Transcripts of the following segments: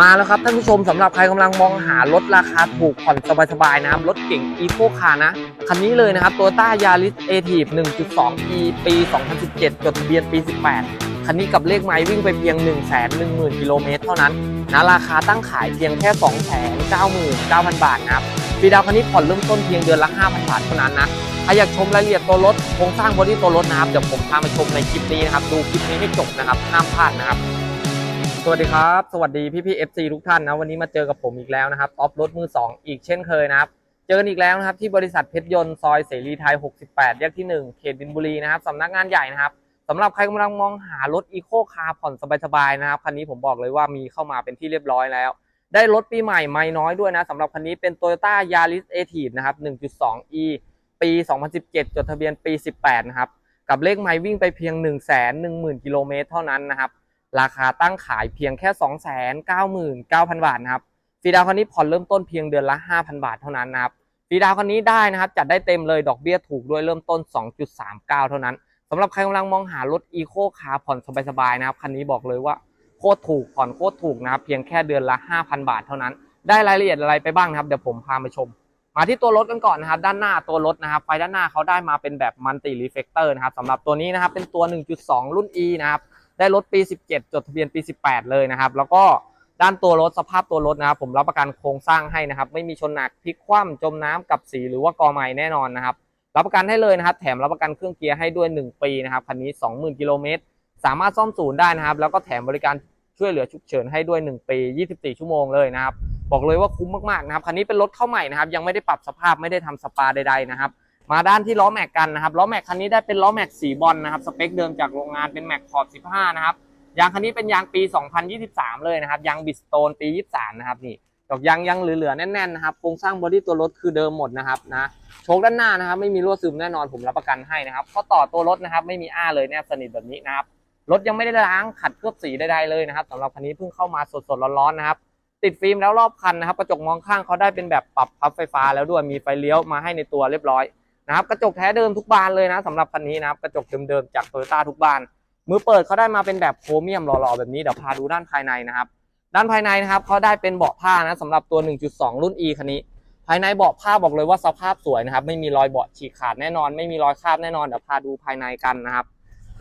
มาแล้วครับท่านผู้ชมสำหรับใครกำลังมองหารถราคาถูกผ่อนสบายๆนะครับรถเก่ง e ีโคคาร์นะคันนี้เลยนะครับ Toyota Yaris a t i v 1.2 e ปี 2017 จดทะเบียนปี 18 คันนี้กับเลขไม้วิ่งไปเพียง 1 1 0 0 0 0กิโลเมตรเท่านั้นนะราคาตั้งขายเพียงแค่ 299,000 บาทนะครับฟรีดาวคันนี้ผ่อนเริ่มต้นเพียงเดือนละ 5,000 บาทเท่านั้นนะใครอยากชมรายละเอียดตัวรถโครงสร้างบอดี้ตัวรถนะครับเดี๋ยวผมพามาชมในคลิปนี้นะครับดูคลิปนี้ให้จบนะครับห้ามพลาดนะครับ สวัสดีครับ สวัสดีพี่พี่เอฟซีทุกท่านนะ วันนี้มาเจอกับผมอีกแล้วนะครับออฟรถมือ 2 อีกเช่นเคยนะครับ เจอกันอีกแล้วนะครับ ที่บริษัทเพชรยนต์ซอยเสรีไทย 68แยกที่ 1 เขตบินบุรีนะครับสำนักงานใหญ่นะครับสำหรับใครกำลังมองหารถอีโคคาร์ผ่อนสบายๆนะครับ คันนี้ผมบอกเลยว่ามีเข้ามาเป็นที่เรียบร้อยแล้ว ได้รถปีใหม่ไม่น้อยด้วยนะสำหรับคันนี้เป็น Toyota Yaris a t i v นะครับ 1.2e ปี 2017 จดทะเบียนปี 18 นะครับ กับเลขไมล์วิ่งไปเพียง 1 1 0 0 0 0 กิโลเมตรเท่านั้นนะครับ ราคาตั้งขายเพียงแค่ 299,000 บาทนะครับฟรีดาวคันนี้ผ่อนเริ่มต้นเพียงเดือนละ 5,000 บาทเท่านั้นนะครับฟรีดาวคันนี้ได้นะครับจัดได้เต็มเลยดอกเบี้ยถูกด้วยเริ่มต้น 2.39 เท่านั้นสำหรับใครกำลังมองหารถอีโคคาร์ผ่อนสบายๆนะครับคันนี้บอกเลยว่าโคตรถูกผ่อนโคตรถูกนะครับเพียงแค่เดือนละ 5,000 บาทเท่านั้น ได้รายละเอียดอะไรไปบ้างนะครับเดี๋ยวผมพาไปชม มาที่ตัวรถกันก่อนนะครับ ด้านหน้าตัวรถนะครับไฟด้านหน้าเขาได้มาเป็นแบบมัลติรีเฟกเตอร์นะครับสำหรับตัวนี้นะครับเป็นตัว 1.2 รุ่น E นะครับ ได้รถปี 17 จดทะเบียนปี 18 เลยนะครับ แล้วก็ด้านตัวรถสภาพตัวรถนะครับ ผมรับประกันโครงสร้างให้นะครับ ไม่มีชนหนักพลิกคว่ำจมน้ำกับสีหรือว่ากอไม้แน่นอนนะครับ รับประกันให้เลยนะครับ แถมรับประกันเครื่องเกียร์ให้ด้วย 1 ปีนะครับคันนี้ 20,000กิโลเมตรสามารถซ่อมศูนย์ได้นะครับ แล้วก็แถมบริการช่วยเหลือฉุกเฉินให้ด้วย 1 ปี 24 ชั่วโมงเลยนะครับ บอกเลยว่าคุ้มมากๆนะครับคันนี้เป็นรถเข้าใหม่นะครับ ยังไม่ได้ปรับสภาพไม่ได้ทำสปาใดๆนะครับ มาด้านที่ล้อแม็กกันนะครับล้อแม็กคันนี้ได้เป็นล้อแม็กสีบอลนะครับสเปคเดิมจากโรงงานเป็นแม็กขอบ 15 นะครับยางคันนี้เป็นยางปี 2023 เลยนะครับยางบิสโตนปี 23 นะครับนี่ดอกยางยังเหลือๆแน่นๆนะครับโครงสร้างบอดี้ตัวรถคือเดิมหมดนะครับนะโชคด้านหน้านะครับไม่มีรั่วซึมแน่นอนผมรับประกันให้นะครับข้อต่อตัวรถนะครับไม่มีอ้าเลยแนบสนิทแบบนี้นะครับรถยังไม่ได้ล้างขัดเคลือบสีใดๆเลยนะครับสำหรับคันนี้เพิ่งเข้ามาสดๆร้อนๆนะครับติดฟิล์มแล้วรอบคันนะครับกระจกมองข้างเขาได้เป็นแบบปรับพับไฟฟ้าแล้วด้วยมีไฟเลี้ยวมาให้ในตัวเรียบร้อย นะครับกระจกแท้เดิมทุกบานเลยนะสำหรับคันนี้นะครับกระจกเดิมๆจากโตโยต้าทุกบานมือเปิดเขาได้มาเป็นแบบโครเมียมหล่อๆแบบนี้เดี๋ยวพาดูด้านภายในนะครับ ด้านภายในนะครับเขาได้เป็นเบาะผ้านะสำหรับตัว 1.2 รุ่น E คันนี้ ภายในเบาะผ้าบอกเลยว่าสภาพสวยนะครับ ไม่มีรอยเบาะฉีกขาดแน่นอน ไม่มีรอยคราบแน่นอนเดี๋ยวพาดูภายในกันนะครับ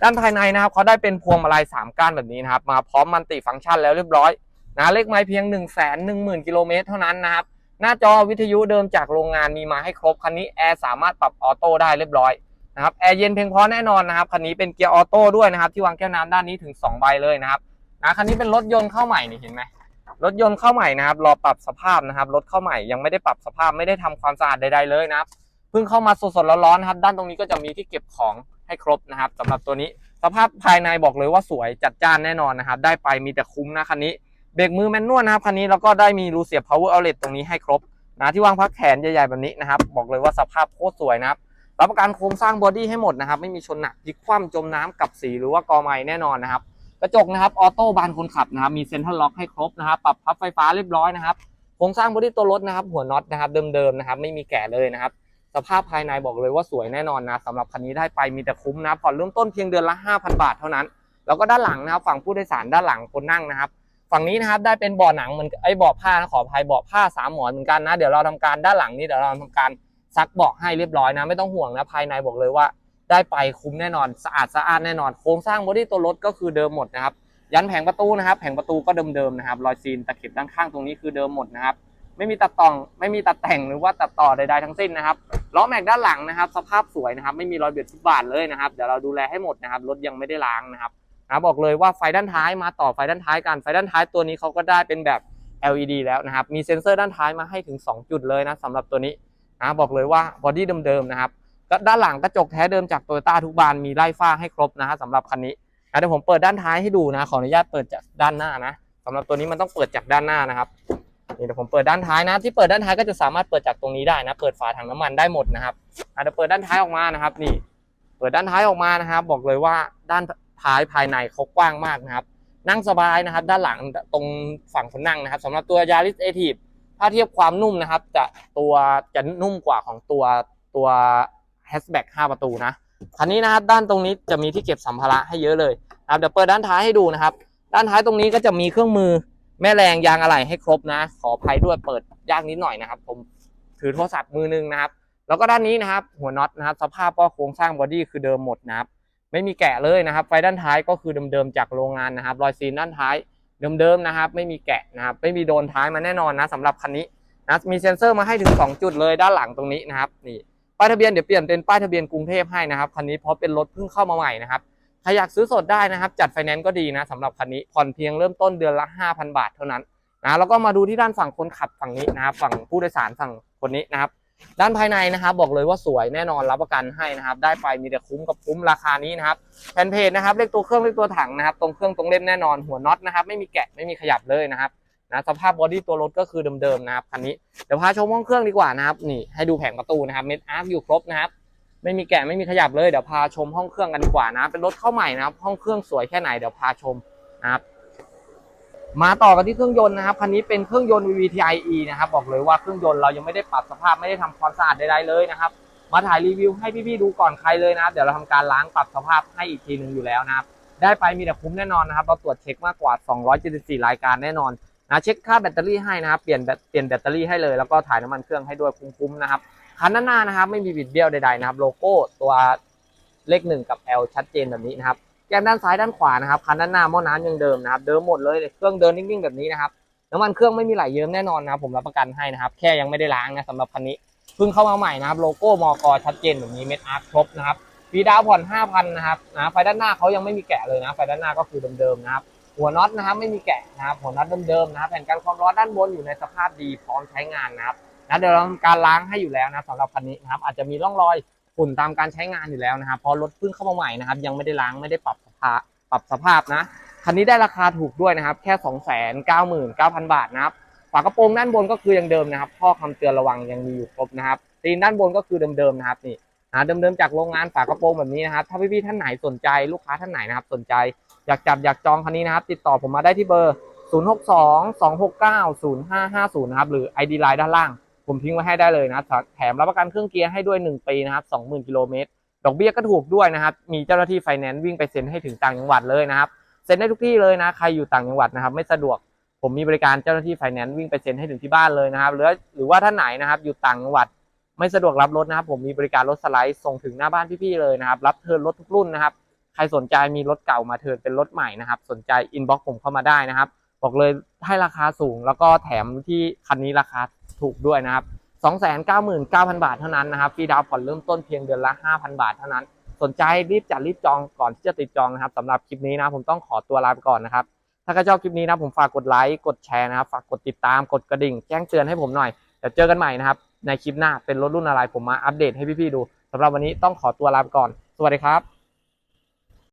ด้านภายในนะครับเขาได้เป็นพวงมาลัย3ก้านแบบนี้นะครับมาพร้อมมัลติฟังก์ชันแล้วเรียบร้อยนะเลขไม้เพียง 1 1 0 0 0 0กิโลเมตรเท่านั้นนะครับ หน้าจอวิทยุเดิมจากโรงงานมีมาให้ครบคันนี้แอร์สามารถปรับออโต้ได้เรียบร้อยนะครับแอร์เย็นเพียงพอแน่นอนนะครับคันนี้เป็นเกียร์ออโต้ด้วยนะครับที่วางแก้วน้ำด้านนี้ถึง2ใบเลยนะครับนะคันนี้เป็นรถยนต์เข้าใหม่นี่เห็นไหมรถยนต์เข้าใหม่นะครับรอปรับสภาพนะครับรถเข้าใหม่ยังไม่ได้ปรับสภาพไม่ได้ทำความสะอาดใดๆเลยนะครับเพิ่งเข้ามาสดๆร้อนๆนะครับด้านตรงนี้ก็จะมีที่เก็บของให้ครบนะครับสำหรับตัวนี้สภาพภายในบอกเลยว่าสวยจัดจ้านแน่นอนนะครับ ได้ไปมีแต่คุ้มนะคันนี้ เบรกมือแมนนวลนะครับคันนี้แล้วก็ได้มีรูเสียบ power outlet ตรงนี้ให้ครบนะที่วางพักแขนใหญ่ๆแบบนี้นะครับ บอกเลยว่าสภาพโคตรสวยนะครับรับประกันโครงสร้างบอดี้ให้หมดนะครับ ไม่มีชนหนักพลิกคว่ำจมน้ำกับสีหรือว่ากอไม้แน่นอนนะครับ กระจกนะครับออโต้บานคนขับนะครับ มีเซ็นทรัลล็อกให้ครบนะครับ ปรับพับไฟฟ้าเรียบร้อยนะครับโครงสร้างบอดี้ตัวรถนะครับ หัวน็อตนะครับเดิมๆนะครับ ไม่มีแก่เลยนะครับ สภาพภายในบอกเลยว่าสวยแน่นอนนะสำหรับคันนี้ได้ไปมีแต่คุ้มนะผ่อนเริ่มต้นเพียงเดือนละ 5,000 บาทเท่านั้น แล้วก็ด้านหลังนะครับ ฝั่งผู้โดยสารด้านหลังคนนั่งนะครับ ฝั่งนี้นะครับได้เป็นเบาะหนังเหมือนไอ้เบาะผ้านะขออภัยเบาะผ้าสามหมอนเหมือนกันนะเดี๋ยวเราทำการด้านหลังนี้เดี๋ยวเราทำการซักเบาะให้เรียบร้อยนะ ไม่ต้องห่วงนะภายในบอกเลยว่า ได้ไปคุ้มแน่นอนสะอาดสะอาดแน่นอนโครงสร้างบอดี้ตัวรถก็คือเดิมหมดนะครับยันแผงประตูนะครับ แผงประตูก็เดิมๆนะครับรอยซีนตะเข็บด้านข้างตรงนี้คือเดิมหมดนะครับไม่มีตัดต่องไม่มีตัดแต่งหรือว่าตัดต่อใดๆทั้งสิ้นนะครับล้อแม็กด้านหลังนะครับ สภาพสวยนะครับ ไม่มีรอยเบียดฟุตบาทเลยนะครับเดี๋ยวเราดูแลให้หมดนะครับรถยังไม่ได้ล้างนะครับ นะบอกเลยว่าไฟด้านท้ายมาต่อไฟด้านท้ายกันไฟด้านท้ายตัวนี้เขาก็ได้เป็นแบบ LED แล้วนะครับ มีเซ็นเซอร์ด้านท้ายมาให้ถึง 2 จุดเลยนะสำหรับตัวนี้นะบอกเลยว่าบอดี้เดิมๆนะครับก็ด้านหลังกระจกแท้เดิมจากโตโยต้าทุกบานมีไล่ฟ้าให้ครบนะฮะสำหรับคันนี้นะเดี๋ยวผมเปิดด้านท้ายให้ดูนะขออนุญาตเปิดจากด้านหน้านะสำหรับตัวนี้มันต้องเปิดจากด้านหน้านะครับนี่เดี๋ยวผมเปิดด้านท้ายนะ ที่เปิดด้านท้ายก็จะสามารถเปิดจากตรงนี้ได้นะ เปิดฝาถังน้ำมันได้หมดนะครับเดี๋ยวเปิดด้านท้ายออกมานะครับ นี่ เปิดด้านท้ายออกมานะครับ บอกเลยว่าด้าน ท้ายภายในเขากว้างมากนะครับ นั่งสบายนะครับ ด้านหลังตรงฝั่งคนนั่งนะครับสำหรับตัว Yaris a t i v ถ้าเทียบความนุ่มนะครับ จะตัวจะนุ่มกว่าของตัวตัว hatchback 5ประตูนะคันนี้นะครับด้านตรงนี้จะมีที่เก็บสัมภาระให้เยอะเลยนะครับเดี๋ยวเปิดด้านท้ายให้ดูนะครับ ด้านท้ายตรงนี้ก็จะมีเครื่องมือแม่แรงยางอะไหล่ให้ครบนะ ขออภัยด้วยเปิดยากนิดหน่อยนะครับ ผมถือโทรศัพท์มือนึงนะครับ แล้วก็ด้านนี้นะครับ หัวน็อตนะครับ สภาพก็โครงสร้างบอดี้คือเดิมหมดนะครับ ไม่มีแกะเลยนะครับ ไฟด้านท้ายก็คือเดิมๆจากโรงงานนะครับ รอยซีนด้านท้ายเดิมๆนะครับ ไม่มีแกะนะครับ ไม่มีโดนท้ายมาแน่นอนนะสำหรับคันนี้นะมีเซ็นเซอร์มาให้ถึง 2 จุดเลยด้านหลังตรงนี้นะครับนี่ป้ายทะเบียนเดี๋ยวเปลี่ยนเป็นป้ายทะเบียนกรุงเทพให้นะครับคันนี้เพราะเป็นรถเพิ่งเข้ามาใหม่นะครับใครอยากซื้อสดได้นะครับ จัดไฟแนนซ์ก็ดีนะสำหรับคันนี้ผ่อนเพียงเริ่มต้นเดือนละ 5,000 บาทเท่านั้นนะแล้วก็มาดูที่ด้านฝั่งคนขับฝั่งนี้นะครับ ฝั่งผู้โดยสารฝั่งคนนี้นะครับ ด้านภายในนะครับ บอกเลยว่าสวยแน่นอนรับประกันให้นะครับ ได้ไปมีแต่คุ้มกับคุ้มราคานี้นะครับแผ่นเพจนะครับเลขตัวเครื่องเลขตัวถังนะครับ ตรงเครื่องตรงเล่มแน่นอนหัวน็อตนะครับ ไม่มีแกะไม่มีขยับเลยนะครับนะสภาพบอดี้ตัวรถก็คือเดิมๆนะครับคันนี้เดี๋ยวพาชมห้องเครื่องดีกว่านะครับนี่ให้ดูแผงประตูนะครับเม็ดอาร์คอยู่ครบนะครับไม่มีแกะไม่มีขยับเลยเดี๋ยวพาชมห้องเครื่องกันดีกว่านะ เป็นรถเข้าใหม่นะครับ ห้องเครื่องสวยแค่ไหนเดี๋ยวพาชมนะครับ มาต่อกันที่เครื่องยนต์นะครับคันนี้เป็นเครื่องยนต์ VVTi E นะครับบอกเลยว่าเครื่องยนต์เรายังไม่ได้ปรับสภาพไม่ได้ทำความสะอาดใดๆเลยนะครับมาถ่ายรีวิวให้พี่ๆดูก่อนใครเลยนะครับเดี๋ยวเราทำการล้างปรับสภาพให้อีกทีหนึ่งอยู่แล้วนะครับได้ไปมีแต่คุ้มแน่นอนนะครับเราตรวจเช็คมากกว่า 274 รายการแน่นอนนะเช็คค่าแบตเตอรี่ให้นะครับเปลี่ยนแบตเปลี่ยนแบตเตอรี่ให้เลยแล้วก็ถ่ายน้ำมันเครื่องให้ด้วยคุ้มๆนะครับคันด้านหน้านะครับไม่มีบิดเบี้ยวใดๆนะครับโลโก้ตัวเลขหนึ่งกับ L ชัดเจนแบบนี้นะครับ แก้มด้านซ้ายด้านขวานะครับคันด้านหน้าหม้อน้ำยังเดิมนะครับเดิมหมดเลยเครื่องเดินนิ่งๆแบบนี้นะครับน้ำมันเครื่องไม่มีไหลเยิ้มแน่นอนนะครับผมรับประกันให้นะครับแค่ยังไม่ได้ล้างนะสำหรับคันนี้เพิ่งเข้ามาใหม่นะครับโลโก้มอกชัดเจนแบบนี้เม็ดอาร์ครบนะครับฟีดาวผ่อน5,000นะครับนะไฟด้านหน้าเขายังไม่มีแกะเลยนะไฟด้านหน้าก็คือเดิมๆนะครับหัวน็อตนะครับไม่มีแกะนะครับหัวน็อตเดิมๆนะครับแผ่นกันความร้อนด้านบนอยู่ในสภาพดีพร้อมใช้งานนะครับนะเดี๋ยวเราทำการล้างให้อยู่แล้วนะสำหรับคันนี้นะครับอาจจะมีร่องรอย ฝุ่นตามการใช้งานอยู่แล้วนะครับเพราะรถเพิ่งเข้ามาใหม่นะครับ ยังไม่ได้ล้างไม่ได้ปรับสภาพปรับสภาพนะคันนี้ได้ราคาถูกด้วยนะครับ แค่ 2 9 9 0 0 0 บาทนะครับฝากระโปรงด้านบนก็คือยังเดิมนะครับข้อคำเตือนระวังยังมีอยู่ครบนะครับตีนด้านบนก็คือเดิมๆนะครับนี่นะเดิมๆจากโรงงานฝากระโปรงแบบนี้นะครับ ถ้าพี่ๆท่านไหนสนใจลูกค้าท่านไหนนะครับ สนใจอยากจับอยากจองคันนี้นะครับ ติดต่อผมมาได้ที่เบอร์ 0622690550 นะครับหรือ ID Line ด้านล่าง ผมทิ้งไว้ให้ได้เลยนะแถมรับประกันเครื่องเกียร์ให้ด้วย 1 ปีนะครับ20,000กิโลเมตรดอกเบี้ยก็ถูกด้วยนะครับ มีเจ้าหน้าที่ไฟแนนซ์วิ่งไปเซ็นให้ถึงต่างจังหวัดเลยนะครับเซ็นได้ทุกที่เลยนะใครอยู่ต่างจังหวัดนะครับ ไม่สะดวกผมมีบริการเจ้าหน้าที่ไฟแนนซ์วิ่งไปเซ็นให้ถึงที่บ้านเลยนะครับ หรือหรือว่าท่านไหนนะครับอยู่ต่างจังหวัดไม่สะดวกรับรถนะครับ ผมมีบริการรถสไลด์ส่งถึงหน้าบ้านพี่ๆเลยนะครับ รับเทิร์นรถทุกรุ่นนะครับใครสนใจมีรถเก่ามาเทิร์นเป็นรถใหม่นะครับ สนใจอินบ็อกผมเข้ามาได้นะครับ บอกเลยให้ราคาสูงแล้วก็แถมที่คันนี้ราคา ถูกด้วยนะครับ 299,000 บาทเท่านั้นนะครับฟรีดาวน์ผ่อนเริ่มต้นเพียงเดือนละ 5,000 บาทเท่านั้น สนใจรีบจัดรีบจองก่อนที่จะติดจองนะครับสำหรับคลิปนี้นะผมต้องขอตัวลาไปก่อนนะครับถ้าใครชอบคลิปนี้นะผมฝากกดไลค์กดแชร์นะครับฝากกดติดตามกดกระดิ่งแจ้งเตือนให้ผมหน่อยเดี๋ยวเจอกันใหม่นะครับในคลิปหน้าเป็นรถรุ่นอะไรผมมาอัปเดตให้พี่ๆดูสำหรับวันนี้ต้องขอตัวลาไปก่อน สวัสดีครับ